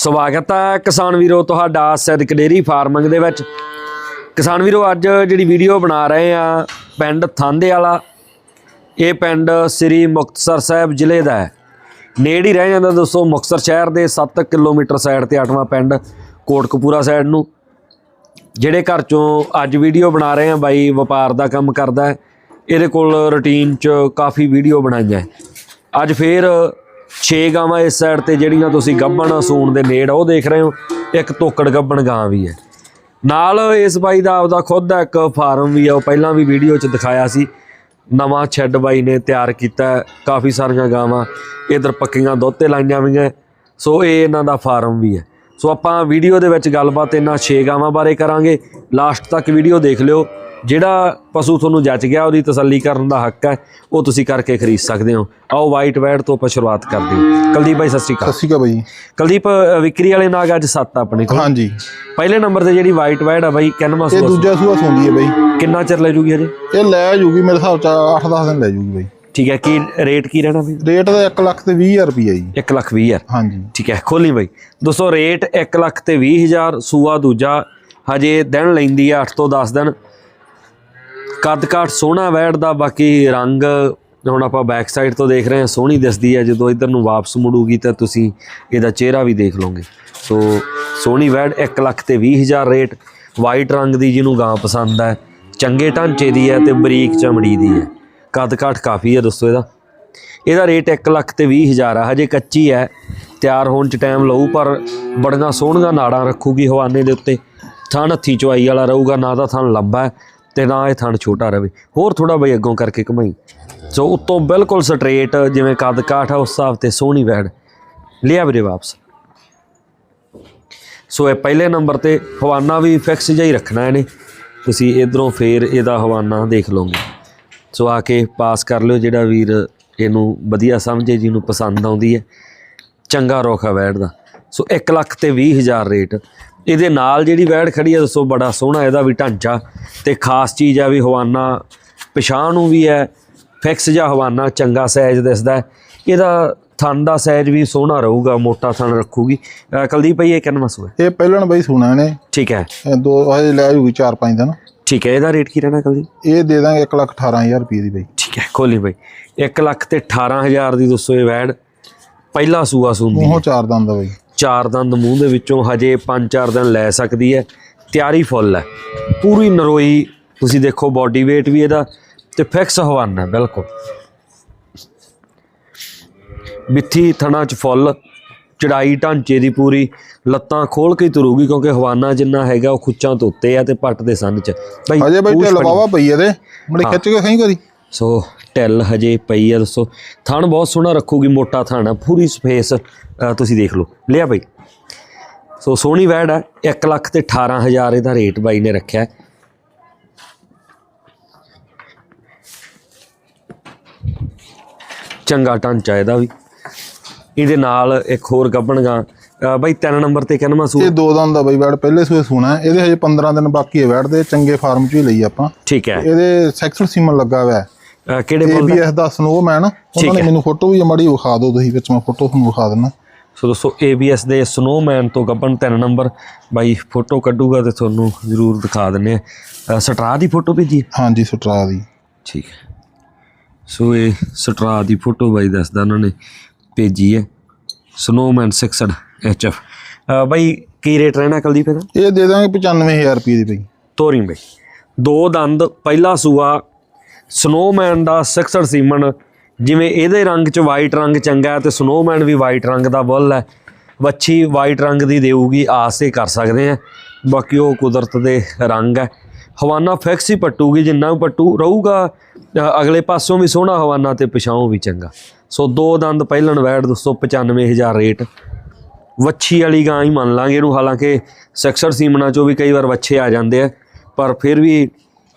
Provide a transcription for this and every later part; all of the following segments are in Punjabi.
ਸਵਾਗਤ ਹੈ ਕਿਸਾਨ ਵੀਰੋ, ਤੁਹਾਡਾ ਸੈਦਕ ਡੇਰੀ ਫਾਰਮਿੰਗ ਦੇ ਵਿੱਚ। ਕਿਸਾਨ ਵੀਰੋ, ਅੱਜ ਜਿਹੜੀ ਵੀਡੀਓ ਬਣਾ ਰਹੇ ਆ, ਪਿੰਡ ਥਾਂਦੇ ਵਾਲਾ, ਇਹ ਪਿੰਡ ਸ੍ਰੀ ਮੁਕਤਸਰ ਸਾਹਿਬ ਜ਼ਿਲ੍ਹੇ ਦਾ ਹੈ। ਨੇੜੇ ਹੀ ਰਹਿ ਜਾਂਦਾ ਦੋਸਤੋ, ਮੁਕਤਸਰ ਸ਼ਹਿਰ ਦੇ 7 ਕਿਲੋਮੀਟਰ ਸਾਈਡ ਤੇ ਅੱਠਵਾਂ ਪਿੰਡ, ਕੋਟਕਪੂਰਾ ਸਾਈਡ ਨੂੰ। ਜਿਹੜੇ ਘਰ ਚੋਂ ਅੱਜ ਵੀਡੀਓ ਬਣਾ ਰਹੇ ਆ, ਬਾਈ ਵਪਾਰ ਦਾ ਕੰਮ ਕਰਦਾ ਹੈ। ਇਹਦੇ ਕੋਲ ਰੁਟੀਨ ਚ ਕਾਫੀ ਵੀਡੀਓ ਬਣਾਈਆਂ। ਅੱਜ ਫੇਰ 6 ਗਾਵਾਂ ਇਸ ਸਾਈਡ ਤੇ ਜਿਹੜੀਆਂ ਤੁਸੀਂ ਗੱਬਣ ਸੂਣ ਦੇ ਨੇੜ, ਉਹ ਦੇਖ ਰਹੇ ਹੋ, ਇੱਕ ਤੋਕੜ ਗੱਬਣ ਗਾਂ ਵੀ ਹੈ। ਨਾਲ ਇਸ ਬਾਈ ਦਾ ਆਪਦਾ ਖੁਦ ਦਾ ਇੱਕ ਫਾਰਮ ਵੀ ਆ ਉਹ ਪਹਿਲਾਂ ਵੀ ਵੀਡੀਓ 'ਚ ਦਿਖਾਇਆ ਸੀ। ਨਵਾਂ ਛੱਡ ਬਾਈ ਨੇ ਤਿਆਰ ਕੀਤਾ ਕਾਫੀ ਸਾਰੀਆਂ ਗਾਵਾਂ, ਇਧਰ ਪੱਕੀਆਂ ਦੁੱਧ ਤੇ ਲਾਈਆਂ ਹੋਈਆਂ ਸੋ ਇਹ ਇਹਨਾਂ ਦਾ ਫਾਰਮ ਵੀ ਹੈ। ਸੋ ਆਪਾਂ ਵੀਡੀਓ ਦੇ ਵਿੱਚ ਗੱਲਬਾਤ ਇਹਨਾਂ 6 ਗਾਵਾਂ ਬਾਰੇ ਕਰਾਂਗੇ। ਲਾਸਟ ਤੱਕ ਵੀਡੀਓ ਦੇਖ ਲਿਓ। ਜਿਹੜਾ ਪਸ਼ੂ ਤੁਹਾਨੂੰ ਜੱਜ ਗਿਆ ਉਹਦੀ ਤਸੱਲੀ ਕਰਨ ਦਾ ਹੱਕ ਹੈ ਉਹ ਤੁਸੀਂ ਕਰਕੇ ਖਰੀਦ ਸਕਦੇ ਹੋ। ਆਓ ਵਾਈਟ ਵੈਡ ਤੋਂ ਆਪਾਂ ਸ਼ੁਰੂਆਤ ਕਰਦੇ ਹਾਂ। ਕੁਲਦੀਪ ਭਾਈ ਸਤਿ ਸ਼੍ਰੀ ਅਕਾਲ। ਸਤਿ ਸ਼੍ਰੀ ਅਕਾਲ ਬਾਈ। ਕੁਲਦੀਪ ਵਿਕਰੀ ਵਾਲੇ ਨਾਗ ਅੱਜ 7 ਆਪਣੇ ਕੋਲ। ਹਾਂਜੀ। ਪਹਿਲੇ ਨੰਬਰ ਤੇ ਜਿਹੜੀ ਵਾਈਟ ਵੈਡ ਆ ਬਾਈ ਕੈਨਵਾ ਇਹ ਦੂਜਾ ਸੂਆ ਸੁੰਦੀ ਹੈ ਬਾਈ। ਕਿੰਨਾ ਚਿਰ ਲੈ ਜੂਗੀ ਹਜੇ? ਇਹ ਲੈ ਜੂਗੀ ਮੇਰੇ ਹਿਸਾਬ ਚ 8-10 ਦਿਨ ਲੈ ਜੂਗੀ ਬਾਈ। ਠੀਕ ਹੈ ਕੀ ਰੇਟ ਕੀ ਰਹਿਣਾ ਬਈ? ਰੇਟ ਦਾ 1 ਲੱਖ ਤੇ 20000 ਰੁਪਈਆ ਜੀ। 1 ਲੱਖ 20 ਹਜ਼ਾਰ। ਹਾਂਜੀ। ਠੀਕ ਹੈ ਖੋਲੀ ਬਈ। ਦੋਸਤੋ ਰੇਟ 1 ਲੱਖ ਤੇ 20 ਹਜ਼ਾਰ ਸੂਆ ਦੂਜਾ ਹਜੇ ਦਿਨ ਲੈਂਦੀ ਆ 8 ਤੋਂ 10 ਦਿਨ। ਕੱਦ ਕਾਠ ਸੋਹਣਾ ਵੈੜ ਦਾ, ਬਾਕੀ ਰੰਗ ਹੁਣ ਆਪਾਂ ਬੈਕ ਸਾਈਡ ਤੋਂ ਦੇਖ ਰਹੇ ਹਾਂ, ਸੋਹਣੀ ਦਿਸਦੀ ਹੈ। ਜਦੋਂ ਇਧਰ ਨੂੰ ਵਾਪਸ ਮੁੜੂਗੀ ਤਾਂ ਤੁਸੀਂ ਇਹਦਾ ਚਿਹਰਾ ਵੀ ਦੇਖ ਲਓਗੇ। ਸੋ ਸੋਹਣੀ ਵੈੜ 1 ਲੱਖ ਤੇ 20 ਹਜ਼ਾਰ ਰੇਟ। ਵਾਈਟ ਰੰਗ ਦੀ ਜਿਹਨੂੰ ਗਾਂ ਪਸੰਦ ਹੈ। ਚੰਗੇ ਢਾਂਚੇ ਦੀ ਹੈ ਤੇ ਬਰੀਕ ਚਮੜੀ ਦੀ ਹੈ। ਕੱਦ ਕਾਠ ਕਾਫੀ ਹੈ ਦੋਸਤੋ ਇਹਦਾ। ਇਹਦਾ ਰੇਟ 1 ਲੱਖ ਤੇ 20 ਹਜ਼ਾਰ ਆ। ਹਜੇ ਕੱਚੀ ਹੈ। ਤਿਆਰ ਹੋਣ ਚ ਟਾਈਮ ਲਊ, ਪਰ ਬੜੀਆਂ ਸੋਹਣੀਆਂ ਨਾੜਾਂ ਰੱਖੂਗੀ ਹਵਾਨੇ ਦੇ ਉੱਤੇ। ਥਣ ਹੱਥੀ ਚਵਾਈ ਵਾਲਾ ਰਹੂਗਾ, ਨਾ ਤਾਂ ਥਣ ਲੰਬਾ ਤੇ ਨਾ ਇਹ ਥਣ ਛੋਟਾ ਰਵੇ। ਹੋਰ ਥੋੜਾ ਬਈ ਅੱਗੋਂ ਕਰਕੇ ਘਮਾਈ। ਸੋ ਉੱਤੋਂ ਬਿਲਕੁਲ ਸਟ੍ਰੇਟ ਜਿਵੇਂ ਕੱਦ ਕਾਠ ਆ, ਉਸ ਹਿਸਾਬ ਤੇ ਸੋਹਣੀ ਵੈੜ ਲਿਆ ਵੀਰੇ ਵਾਪਸ। ਸੋ ਇਹ ਪਹਿਲੇ ਨੰਬਰ ਤੇ ਹਵਾਨਾ ਵੀ ਫਿਕਸ ਜਿਹਾ ਹੀ ਰੱਖਣਾ ਇਹਨੇ। ਤੁਸੀਂ ਇਧਰੋਂ ਫੇਰ ਇਹਦਾ ਹਵਾਨਾ ਦੇਖ ਲਓਗੇ। ਸੋ ਆ ਕੇ ਪਾਸ ਕਰ ਲਿਓ, ਜਿਹੜਾ ਵੀਰ ਇਹਨੂੰ ਵਧੀਆ ਸਮਝੇ, ਜਿਹਨੂੰ ਪਸੰਦ ਆਉਂਦੀ ਹੈ। ਚੰਗਾ ਰੁੱਖ ਆ ਵੈੜ ਦਾ। ਸੋ 1 ਲੱਖ ਤੇ 20 ਹਜ਼ਾਰ ਰੇਟ ਇਹਦੇ ਨਾਲ ਜਿਹੜੀ ਵੈੜ ਖੜੀ ਹੈ ਦੱਸੋ ਬੜਾ ਸੋਹਣਾ ਇਹਦਾ ਵੀ ਢਾਂਚਾ ਤੇ ਖਾਸ ਚੀਜ਼ ਆ ਵੀ ਹਵਾਨਾ ਪਛਾਣ ਨੂੰ ਵੀ ਹੈ ਫਿਕਸ ਜਿਹਾ ਹਵਾਨਾ ਚੰਗਾ ਸਾਈਜ਼ ਦਿਸਦਾ ਇਹਦਾ ਥਣ ਦਾ ਸਾਈਜ਼ ਵੀ ਸੋਹਣਾ ਰਹੂਗਾ ਮੋਟਾ ਥਣ ਰੱਖੂਗੀ। ਕੁਲਦੀਪ ਭਾਈ ਇਹ ਕਿੰਨਾ ਹੈ? ਇਹ ਪਹਿਲਣ ਬਾਈ ਸੁਣਾ ਨੇ ਠੀਕ ਹੈ। ਦੋ ਹਜੇ ਲੈ ਜੂਗੀ 4-5 ਦਿਨ। ਠੀਕ ਹੈ ਇਹਦਾ ਰੇਟ ਕੀ ਰਹਿਣਾ ਕੁਲਦੀਪ? ਇਹ ਦੇ ਦਾਂਗੇ 1 ਲੱਖ 18000 ਰੁਪਏ ਦੀ ਬਾਈ। ਠੀਕ ਹੈ ਖੋਲੀ ਬਾਈ। 1 ਲੱਖ ਤੇ 18000 ਦੀ ਦੋਸਤੋ ਇਹ ਵੈੜ। ਪਹਿਲਾ ਸੂਆ ਸੁੰਦੀ ਮੂੰਹੋਂ ਚਾਰ ਦੰਦ ਦਾ ਬਾਈ। ਚਾਰ ਦੰਦ ਮੂੰਹ ਦੇ ਵਿੱਚੋਂ ਹਜੇ 5-4 ਦਿਨ ਲੈ ਸਕਦੀ ਹੈ। ਤਿਆਰੀ ਫੁੱਲ ਹੈ। ਪੂਰੀ ਨਰੋਈ ਤੁਸੀਂ ਦੇਖੋ ਬਾਡੀ weight ਵੀ ਇਹਦਾ ਤੇ ਫਿਕਸ ਹਵਾਨਾ ਬਿਲਕੁਲ। ਮਿੱਠੀ ਥਣਾ ਚ ਫੁੱਲ ਚੜਾਈ ਢਾਂਚੇ ਦੀ ਪੂਰੀ ਲੱਤਾਂ ਖੋਲ ਕੇ ਤੁਰੂਗੀ ਕਿਉਂਕਿ ਹਵਾਨਾ ਜਿੰਨਾ ਹੈਗਾ ਉਹ ਖੁੱਚਾਂ ਤੋਂ ਉੱਤੇ ਆ ਤੇ ਪੱਟ ਦੇ ਸੰਨ ਚ। ਬਈ ਹਜੇ ਬਾਈ ਢਿੱਲ। ਵਾਵਾ ਪਈ ਇਹਦੇ ਮੜੇ ਖਿੱਚ ਕੇ ਸਹੀ ਕਰੀ ਸੋ ਟੈਲ ਹਜੇ ਪਈ ਆ ਦੋਸਤੋ ਥਣ ਬਹੁਤ ਸੋਹਣਾ ਰੱਖੂਗੀ ਮੋਟਾ ਥਣ ਆ ਪੂਰੀ ਸਪੇਸ ਤੁਸੀਂ ਦੇਖ ਲਓ। ਲਿਆ ਬਈ। ਸੋ ਸੋਹਣੀ ਵੈੜ ਹੈ 1 ਲੱਖ ਤੇ 18000 ਇਹਦਾ ਰੇਟ ਬਾਈ ਨੇ ਰੱਖਿਆ। ਚੰਗਾ ਢਾਂਚਾ ਇਹਦਾ ਵੀ। ਇਹਦੇ ਨਾਲ ਇੱਕ ਹੋਰ ਗੱਬਣਗਾ ਬਾਈ 3 ਨੰਬਰ ਤੇ ਕਹਿੰਦਾ ਸੂ ਇਹ ਦੋ ਦੰਦ ਦਾ ਬਾਈ ਵੈੜ ਪਹਿਲੇ ਸੂਏ ਸੁਣਾ। ਇਹਦੇ ਹਜੇ 15 ਦਿਨ ਬਾਕੀ ਹੈ ਵੈੜ ਦੇ ਚੰਗੇ ਫਾਰਮ ਚ ਹੀ ਲਈ ਆਪਾਂ। ਠੀਕ ਹੈ। ਇਹਦੇ ਸੈਕਸ਼ਨ ਸੀਮਨ ਲੱਗਾ ਹੋਇਆ ਕਿਹੜੇ ਬੋਲ ਦਾ ABS ਦਾ? ਸਨੋਮੈਨ ਉਹਨਾਂ ਨੇ ਮੈਨੂੰ ਫੋਟੋ ਵੀ ਮੜੀ ਵਿਖਾ ਦਿਓ ਤੁਸੀਂ ਵਿੱਚ ਮੈਂ ਫੋਟੋ ਤੁਹਾਨੂੰ ਵਿਖਾ ਦਿੰਦਾ। ਸੋ ਦੋਸਤੋ ABS ਦੇ ਸਨੋਮੈਨ ਤੋਂ ਗੱਬਣ 3 ਨੰਬਰ ਬਾਈ ਫੋਟੋ ਕੱਢੂਗਾ ਤੇ ਤੁਹਾਨੂੰ ਜ਼ਰੂਰ ਦਿਖਾ ਦਿੰਨੇ ਆ ਸਟਰਾ ਦੀ ਫੋਟੋ ਭੇਜੀ? ਹਾਂਜੀ ਸਟਰਾ ਦੀ। ਠੀਕ ਹੈ। ਸੋ ਇਹ ਸਟਰਾ ਦੀ ਫੋਟੋ ਬਾਈ ਦੱਸਦਾ ਉਹਨਾਂ ਨੇ ਭੇਜੀ ਹੈ। ਸਨੋਮੈਨ 6 HF ਬਾਈ ਕੀ ਰੇਟ ਰਹਿਣਾ ਕੁਲਦੀਪ ਇਹਦਾ? ਇਹ ਦੇ ਦਾਂਗੇ 95000 ਰੁਪਏ ਦੀ ਬਾਈ। ਤੋਰੀ ਬਾਈ। ਦੋ ਦੰਦ ਪਹਿਲਾ ਸੂਆ ਸਨੋਮੈਨ ਦਾ 6 ਸੀਮਨ, ਜਿਵੇਂ ਇਹਦੇ ਰੰਗ ਚ ਵਾਈਟ ਰੰਗ ਚੰਗਾ ਹੈ ਤੇ ਸਨੋਮੈਨ ਵੀ ਵਾਈਟ ਰੰਗ ਦਾ ਬੁੱਲ ਹੈ। ਵੱਛੀ ਵਾਈਟ ਰੰਗ ਦੀ ਦੇਊਗੀ, ਆਸ ਇਹ ਕਰ ਸਕਦੇ ਆ ਬਾਕੀ ਉਹ ਕੁਦਰਤ ਦੇ ਰੰਗ ਹੈ। ਹਵਾਨਾ ਫਿਕਸ ਹੀ ਪੱਟੂਗੀ, ਜਿੰਨਾ ਵੀ ਪੱਟੂ ਰਹੂਗਾ ਅਗਲੇ ਪਾਸੋਂ ਵੀ ਸੋਹਣਾ ਹਵਾਨਾ ਤੇ ਪਿਛਾਓਂ ਵੀ ਚੰਗਾ। ਸੋ ਦੋ ਦੰਦ ਪਹਿਲਣ ਵੈੜ ਦੋਸਤੋ 95000 ਰੇਟ। ਵੱਛੀ ਵਾਲੀ ਗਾਂ ਹੀ ਮੰਨ ਲਾਂਗੇ ਇਹਨੂੰ, ਹਾਲਾਂਕਿ ਸੈਕਸਰ ਸੀਮਨਾ ਚੋਂ ਵੀ ਕਈ ਵਾਰ ਵੱਛੇ ਆ ਜਾਂਦੇ ਆ, ਪਰ ਫਿਰ ਵੀ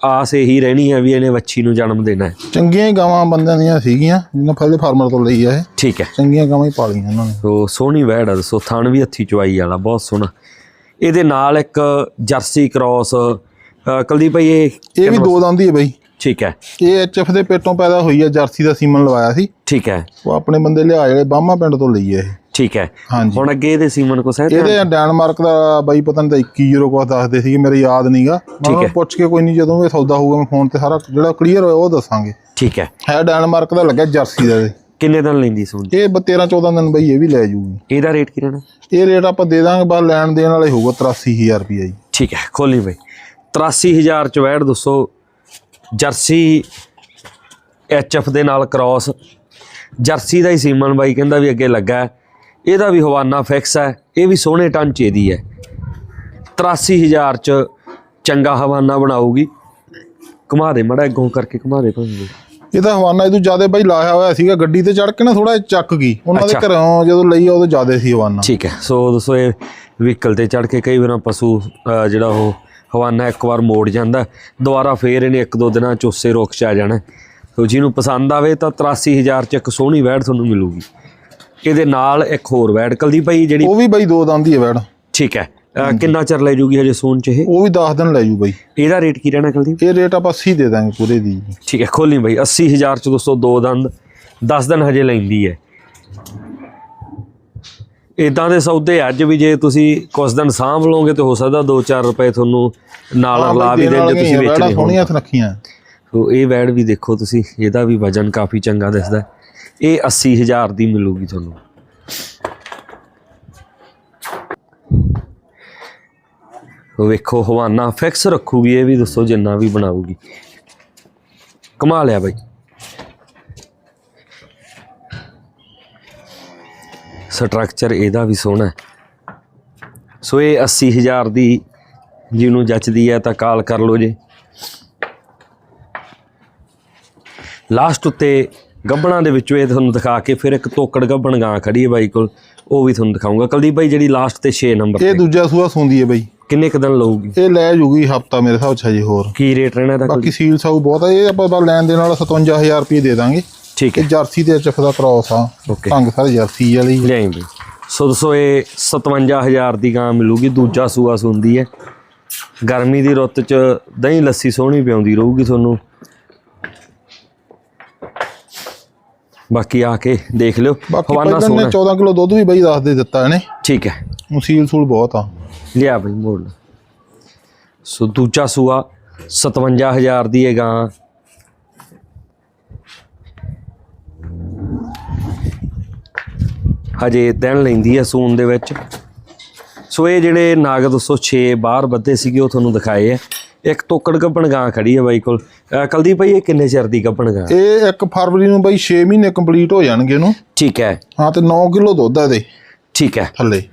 ਆਸ ਇਹੀ ਰਹਿਣੀ ਹੈ ਵੀ ਇਹਨੇ ਵੱਛੀ ਨੂੰ ਜਨਮ ਦੇਣਾ ਹੈ। ਚੰਗੀਆਂ ਹੀ ਗਾਵਾਂ ਬੰਦਿਆਂ ਦੀਆਂ ਸੀਗੀਆਂ ਜਿਹਨਾਂ ਫਲੇ ਫਾਰਮਰ ਤੋਂ ਲਈ ਆ ਇਹ। ਠੀਕ ਹੈ। ਚੰਗੀਆਂ ਗਾਵਾਂ ਹੀ ਪਾਲੀਆਂ ਇਹਨਾਂ ਨੇ। ਸੋ ਸੋਹਣੀ ਵੈੜ ਆ ਦੱਸੋ ਥਣ ਵੀ ਹੱਥੀ ਚਵਾਈ ਵਾਲਾ ਬਹੁਤ ਸੋਹਣਾ। ਇਹਦੇ ਨਾਲ ਇੱਕ ਜਰਸੀ ਕ੍ਰਾਸ ਕੁਲਦੀਪ ਭਾਈ ਇਹ ਇਹ ਵੀ ਦੋ ਦੰਦ ਹੀ ਹੈ ਬਾਈ। ਠੀਕ ਹੈ। ਇਹ ਐਚਐਫ ਦੇ ਪੇਟੋਂ ਪੈਦਾ ਹੋਈ ਹੈ ਜਰਸੀ ਦਾ ਸੀਮਨ ਲਵਾਇਆ ਸੀ। ਠੀਕ ਹੈ। ਉਹ ਆਪਣੇ ਬੰਦੇ ਲਿਆ ਜਿਹੜੇ ਬਾਹਮਾ ਪਿੰਡ ਤੋਂ ਲਈ ਹੈ ਇਹ। ਠੀਕ ਹੈ। ਹਾਂਜੀ। ਹੁਣ ਅੱਗੇ ਇਹਦੇ ਸੀਮਨ ਕੋ ਸਹਿਤ ਇਹਦੇ ਡੈਨਮਾਰਕ ਦਾ ਬਾਈ ਪਤਾ ਨਹੀਂ ਤਾਂ 21 ਯੂਰੋ ਕੁਛ ਦੱਸਦੇ ਸੀਗੇ ਮੇਰੇ ਯਾਦ ਨਹੀਂਗਾ। ਮੈਂ ਪੁੱਛ ਕੇ ਕੋਈ ਨਹੀਂ ਜਦੋਂ ਇਹ ਸੌਦਾ ਹੋਊਗਾ ਮੈਂ ਫੋਨ ਤੇ ਸਾਰਾ ਜਿਹੜਾ ਕਲੀਅਰ ਹੋਇਆ ਉਹ ਦੱਸਾਂਗੇ। ਠੀਕ ਹੈ। ਹੈ ਡੈਨਮਾਰਕ ਦਾ ਲੱਗਿਆ ਜਰਸੀ ਦਾ। ਕਿੰਨੇ ਦਿਨ ਲੈਂਦੀ ਸੂਣ ਇਹ 13 14 ਦਿਨ ਬਈ ਇਹ ਵੀ ਲੈ ਜੂਗੀ। ਇਹਦਾ ਰੇਟ ਕੀ ਰਹਿਣਾ? ਇਹ ਰੇਟ ਆਪਾਂ ਦੇ ਦਾਂਗੇ ਬਸ ਲੈਣ ਦੇਣ ਵਾਲੇ ਹੋਊਗਾ 83000 ਰੁਪਏ ਜੀ। ਠੀਕ ਹੈ ਖੋਲੀ ਬਈ। 83000 ਚ ਵੈੜ ਦੱਸੋ ਜਰਸੀ ਐਚਐਫ ਦੇ ਨਾਲ ਕ੍ਰਾਸ ਜਰਸੀ ਦਾ ਹੀ ਸੀਮਨ ਬਾਈ ਕਹਿੰਦਾ ਵੀ ਅੱਗੇ ਲੱਗਾ ਹੈ। ਇਹਦਾ ਵੀ ਹਵਾਨਾ ਫਿਕਸ ਹੈ ਇਹ ਵੀ ਸੋਹਣੇ ਟਾਂਚੇ ਦੀ ਹੈ। 83000 ਚ ਚੰਗਾ ਹਵਾਨਾ ਬਣਾਊਗੀ। ਘੁਮਾ ਦੇ ਮੜਾ ਅੱਗੋਂ ਕਰਕੇ ਘੁਮਾ ਦੇ ਭਾਵੇਂ ਇਹਦਾ ਹਵਾਨਾ ਇਹਦੋਂ ਜ਼ਿਆਦਾ ਬਈ ਲਾਇਆ ਹੋਇਆ ਸੀਗਾ ਗੱਡੀ ਤੇ ਚੜ ਕੇ ਨਾ ਥੋੜਾ ਚੱਕ ਗਈ। ਉਹਨਾਂ ਦੇ। ਘਰੋਂ ਜਦੋਂ ਲਈ ਉਦੋਂ ਜ਼ਿਆਦਾ ਸੀ ਹਵਾਨਾ। ਠੀਕ ਹੈ ਸੋ ਦੋਸਤੋ ਇਹ ਵਹੀਕਲ ਤੇ ਚੜ ਕੇ ਕਈ ਵਾਰ ਪਸ਼ੂ ਜਿਹੜਾ ਉਹ ਹਵਾਨਾ ਇੱਕ ਵਾਰ ਮੋੜ ਜਾਂਦਾ ਦੁਬਾਰਾ ਫੇਰ ਇਹਨੇ ਇੱਕ ਦੋ ਦਿਨਾਂ ਚ ਉਸੇ ਰੁੱਖ 'ਚ ਆ ਜਾਣਾ। ਸੋ ਜਿਹਨੂੰ ਪਸੰਦ ਆਵੇ ਤਾਂ 83000 ਚ ਇੱਕ ਸੋਹਣੀ ਵੈੜ ਤੁਹਾਨੂੰ ਮਿਲੂਗੀ। ਇਹਦੇ ਨਾਲ ਇੱਕ ਹੋਰ ਵੈੜ ਕਲਦੀ ਭਾਈ ਜਿਹੜੀ ਉਹ ਵੀ ਬਈ ਦੋ ਦੰਦ ਹੀ ਹੈ ਵੈੜ। ਠੀਕ ਹੈ। ਕਿੰਨਾ ਚਿਰ ਲੈ ਜੂਗੀ ਹਜੇ ਸੂਨ ਚ ਇਹ? ਉਹ ਵੀ 10 ਦਿਨ ਲੈ ਜੂ ਬਈ। ਇਹਦਾ ਰੇਟ ਕੀ ਰਹਿਣਾ ਕਲਦੀ ਇਹ ਰੇਟ ਆਪਾਂ 80 ਦੇ ਦਾਂਗੇ ਪੂਰੇ ਦੀ। ਠੀਕ ਹੈ ਖੋਲੀ ਭਾਈ 80000 ਚ ਦੋਸਤੋ ਦੋ ਦੰਦ 10 ਦਿਨ ਹਜੇ ਲੈਂਦੀ ਹੈ। ਇਦਾਂ ਦੇ ਸੌਦੇ ਅੱਜ ਵੀ ਜੇ ਤੁਸੀਂ ਕੁਝ ਦਿਨ ਸਾਂਭ ਲਓਗੇ ਤੇ ਹੋ ਸਕਦਾ 2-4 ਰੁਪਏ ਤੁਹਾਨੂੰ ਨਾਲ ਰਲਾ ਵੀ ਦੇਣ ਜੇ ਤੁਸੀਂ ਵੇਚਣੇ ਹੋਣ। ਸੋਹਣੀਆਂ ਰੱਖੀਆਂ ਸੋ ਇਹ ਵੈੜ ਵੀ ਦੇਖੋ ਤੁਸੀਂ ਇਹਦਾ ਵੀ ਵਜਨ ਕਾਫੀ ਚੰਗਾ ਦਿਸਦਾ ਹੈ। ਇਹ 80000 ਦੀ ਮਿਲੂਗੀ ਤੁਹਾਨੂੰ। ਵੇਖੋ, ਹਵਾਨਾ ਫਿਕਸ ਰੱਖੂਗੀ, ਇਹ ਵੀ ਦੱਸੋ ਜਿੰਨਾ ਵੀ ਬਣਾਊਗੀ। ਕਮਾ ਲਿਆ ਬਾਈ। ਸਟਰਕਚਰ ਇਹਦਾ ਵੀ ਸੋਹਣਾ ਹੈ। ਸੋ ਇਹ 80000 ਦੀ ਜਿਹਨੂੰ ਜੱਚਦੀ ਹੈ ਤਾਂ ਕਾਲ ਕਰ ਲਓ ਜੇ। ਲਾਸਟ ਉੱਤੇ ਗੱਬਣਾ ਦੇ ਵਿੱਚੋਂ ਇਹ ਤੁਹਾਨੂੰ ਦਿਖਾ ਕੇ ਫਿਰ ਇੱਕ ਤੋਕੜ ਗੱਬਣ ਗਾਂ ਖੜੀ ਹੈ ਬਾਈ ਕੋਲ ਉਹ ਵੀ ਤੁਹਾਨੂੰ ਦਿਖਾਉਂਗਾ। ਕੁਲਦੀਪ ਬਾਈ ਜਿਹੜੀ ਲਾਸਟ ਤੇ 6 ਨੰਬਰ ਇਹ ਦੂਜਾ ਸੂਆ ਸੁੰਦੀ ਹੈ ਬਈ। ਕਿੰਨੇ ਕੁ ਦਿਨ ਲਊਗੀ? ਇਹ ਲੈ ਜੂਗੀ ਹਫਤਾ ਮੇਰੇ ਹਿਸਾਬ ਚ ਹਜੇ ਹੋਰ। ਕੀ ਰੇਟ ਰਹਿਣਾ ਇਹਦਾ ਬਾਕੀ ਸੀਲ ਸਾਊ ਬਹੁਤ ਆ ਇਹ ਆਪਾਂ ਬਸ ਲੈਣ ਦੇ ਨਾਲ 57000 ਰੁਪਏ ਦੇ ਦਾਂਗੇ। ਠੀਕ ਇਹ ਹੈ ਜਰਸੀ ਤੇ ਐਚਐਫ ਦਾ ਕ੍ਰਾਸ ਆ। ਢੰਗ ਸਾਰੇ ਜਰਸੀ ਵਾਲੀ ਲਿਆਈ ਬਈ। ਸੋ ਦੋਸਤੋ ਇਹ 57000 ਦੀ ਗਾਂ ਮਿਲੂਗੀ ਦੂਜਾ ਸੂਆ ਸੁੰਦੀ ਹੈ। ਗਰਮੀ ਦੀ ਰੁੱਤ 'ਚ ਦਹੀਂ ਲੱਸੀ ਸੋਹਣੀ ਪਿਆਉਂਦੀ ਰਹੂਗੀ ਤੁਹਾਨੂੰ। ਬਾਕੀ ਆ ਕੇ ਦੇਖ ਲਿਓ। ਬਾਕੀ ਹਵਾਨਾ ਪਹਿਲਾਂ ਨੇ ਸੋਹਣਾ 14 ਕਿਲੋ ਦੁੱਧ ਵੀ ਬਈ ਦੱਸ ਦੇ ਦਿੱਤਾ ਇਹਨੇ। ਠੀਕ ਹੈ। ਉਹ ਸੀਲ ਬਹੁਤ ਆ। ਲਿਆ ਬਈ ਮੋੜ ਲਾ। ਸੋ ਦੂਜਾ ਸੂਆ 57000 ਦੀ ਹੈ ਗਾਂ ਹਜੇ ਦਿਨ ਲੈਂਦੀ ਹੈ ਸੂਨ ਦੇ ਵਿੱਚ। ਸੋ ਇਹ ਜਿਹੜੇ ਨਾਗ 206 ਬਾਹਰ ਬੱਦੇ ਸੀਗੇ ਉਹ ਤੁਹਾਨੂੰ ਦਿਖਾਏ ਆ ਇੱਕ ਟੋਕੜ ਗੱਪਣ ਗਾਂ ਖੜੀ ਹੈ ਬਾਈ ਕੋਲ। ਕੁਲਦੀਪ ਭਾਈ ਇਹ ਕਿੰਨੇ ਚਿਰ ਦੀ ਗੱਪਣ ਗਾਂ? ਇਹ 1 ਫਰਵਰੀ ਨੂੰ ਬਈ 6 ਮਹੀਨੇ ਕੰਪਲੀਟ ਹੋ ਜਾਣਗੇ ਇਹਨੂੰ। ਠੀਕ ਹੈ। ਹਾਂ ਤੇ 9 ਕਿਲੋ ਦੁੱਧ ਆ ਇਹਦੇ। ਠੀਕ ਹੈ। ਥੱਲੇ।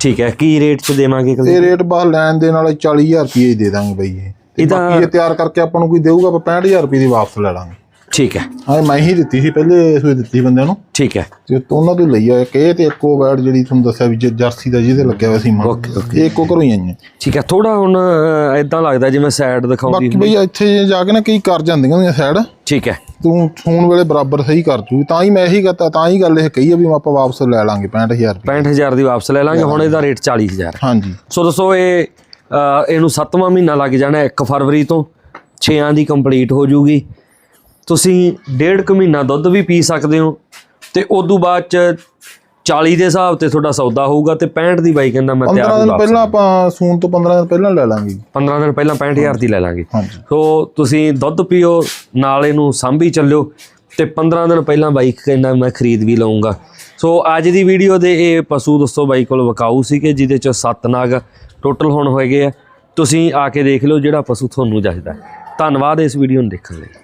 ਠੀਕ ਹੈ। ਕੀ ਰੇਟ 'ਚ ਦੇਵਾਂਗੇ ਕੁਲਦੀਪ? ਇਹ ਰੇਟ ਬਾਹਰ ਲੈਣ ਦੇ ਨਾਲ 40000 ਰੁਪਏ ਹੀ ਦੇ ਦਾਂਗੇ ਬਈ ਇਹ। ਤੇ ਇਹਦਾ- ਬਾਕੀ ਇਹ ਤਿਆਰ ਕਰਕੇ ਆਪਾਂ ਨੂੰ ਕੋਈ ਦੇਊਗਾ ਆਪਾਂ 65000 ਰੁਪਏ ਦੀ ਵਾਪਸ ਲੈ ਲਾਂਗੇ। ਠੀਕ ਹੈ। ਹਾਂ ਮੈਂ ਹੀ ਦਿੱਤੀ ਸੀ ਪਹਿਲੇ ਸੂਏ ਦਿੱਤੀ ਬੰਦਿਆਂ ਨੂੰ। ਠੀਕ ਹੈ। ਤੇ ਉਹਨਾਂ ਤੋਂ ਲਈ ਆ ਇਹ ਤੇ ਇੱਕ ਬੈਡ ਜਿਹੜੀ ਤੁਹਾਨੂੰ ਦੱਸਿਆ ਵੀ ਜਰਸੀ ਦਾ ਜਿਹਦੇ ਲੱਗਿਆ ਹੋਇਆ ਸੀ ਮਾਂ ਇਹ ਇੱਕੋ ਘਰੋਂ ਹੀ ਆਈਆਂ। ਠੀਕ ਹੈ ਥੋੜਾ ਹੁਣ ਇਦਾਂ ਲੱਗਦਾ ਜਿਵੇਂ ਸਾਈਡ ਦਿਖਾਉਂਦੀ ਬਾਕੀ ਬਈ ਇੱਥੇ ਜਾ ਕੇ ਨਾ ਕਈ ਕਰ ਜਾਂਦੀਆਂ ਹੁੰਦੀਆਂ ਸਾਈਡ ਠੀਕ ਹੈ। ਤੂੰ ਸੂਣ ਵੇਲੇ ਬਰਾਬਰ ਸਹੀ ਕਰ ਜੂ। ਤਾਂ ਹੀ ਮੈਂ ਇਹੀ ਕਹਤਾ ਤਾਂ ਹੀ ਗੱਲ ਇਹ ਕਹੀ ਆ ਵੀ ਆਪਾਂ ਵਾਪਸ ਲੈ ਲਾਂਗੇ 65000 ਰੁਪਏ 65000 ਦੀ ਵਾਪਸ ਲੈ ਲਾਂਗੇ ਹੁਣ ਇਹਦਾ ਰੇਟ 40000 ਹੈ ਹਾਂਜੀ। ਸੋ ਦੱਸੋ ਇਹ ਇਹਨੂੰ 7ਵਾਂ ਮਹੀਨਾ ਲੱਗ ਜਾਣਾ 1 ਫਰਵਰੀ ਤੋਂ 6ਾਂ ਦੀ ਕੰਪਲੀਟ ਹੋ ਜੂਗੀ। ਤੁਸੀਂ ਡੇਢ ਕੁ ਮਹੀਨਾ ਦੁੱਧ ਵੀ ਪੀ ਸਕਦੇ ਹੋ ਤੇ ਉਦੋਂ ਬਾਅਦ ਚ 40 ਦੇ ਹਿਸਾਬ ਤੇ ਤੁਹਾਡਾ ਸੌਦਾ ਹੋਊਗਾ ਤੇ 65 ਦੀ ਬਾਈ ਕਹਿੰਦਾ ਮੈਂ 15 ਤਿਆਰ ਦਿਨ ਹਾਂ ਪਹਿਲਾਂ ਆਪਾਂ ਸੂਣ ਤੋਂ 15 ਦਿਨ ਪਹਿਲਾਂ ਲੈ ਲਾਂਗੇ। 15 ਦਿਨ ਪਹਿਲਾਂ 65000 ਦੀ ਲੈ ਲਾਂਗੇ। ਸੋ ਤੁਸੀਂ ਦੁੱਧ ਪੀਓ ਨਾਲ ਇਹਨੂੰ ਸਾਂਭੀ ਚੱਲਿਓ ਤੇ 15 ਦਿਨ ਪਹਿਲਾਂ ਬਾਈਕ ਕਹਿੰਦਾ ਮੈਂ ਖਰੀਦ ਵੀ ਲਵਾਂਗਾ ਸੋ ਅੱਜ ਦੀ ਵੀਡੀਓ ਦੇ ਇਹ ਪਸ਼ੂ ਦੋਸਤੋ ਬਾਈ ਕੋਲ ਵਕਾਊ ਸੀਗੇ ਜਿਹਦੇ ਚ 7 ਨਾਗ ਟੋਟਲ ਹੁਣ ਹੋਏਗੇ ਆ। ਤੁਸੀਂ ਆ ਕੇ ਦੇਖ ਲਿਓ ਜਿਹੜਾ ਪਸ਼ੂ ਤੁਹਾਨੂੰ ਜਚਦਾ ਹੈ। ਧੰਨਵਾਦ ਇਸ ਵੀਡੀਓ ਨੂੰ ਦੇਖਣ ਲਈ।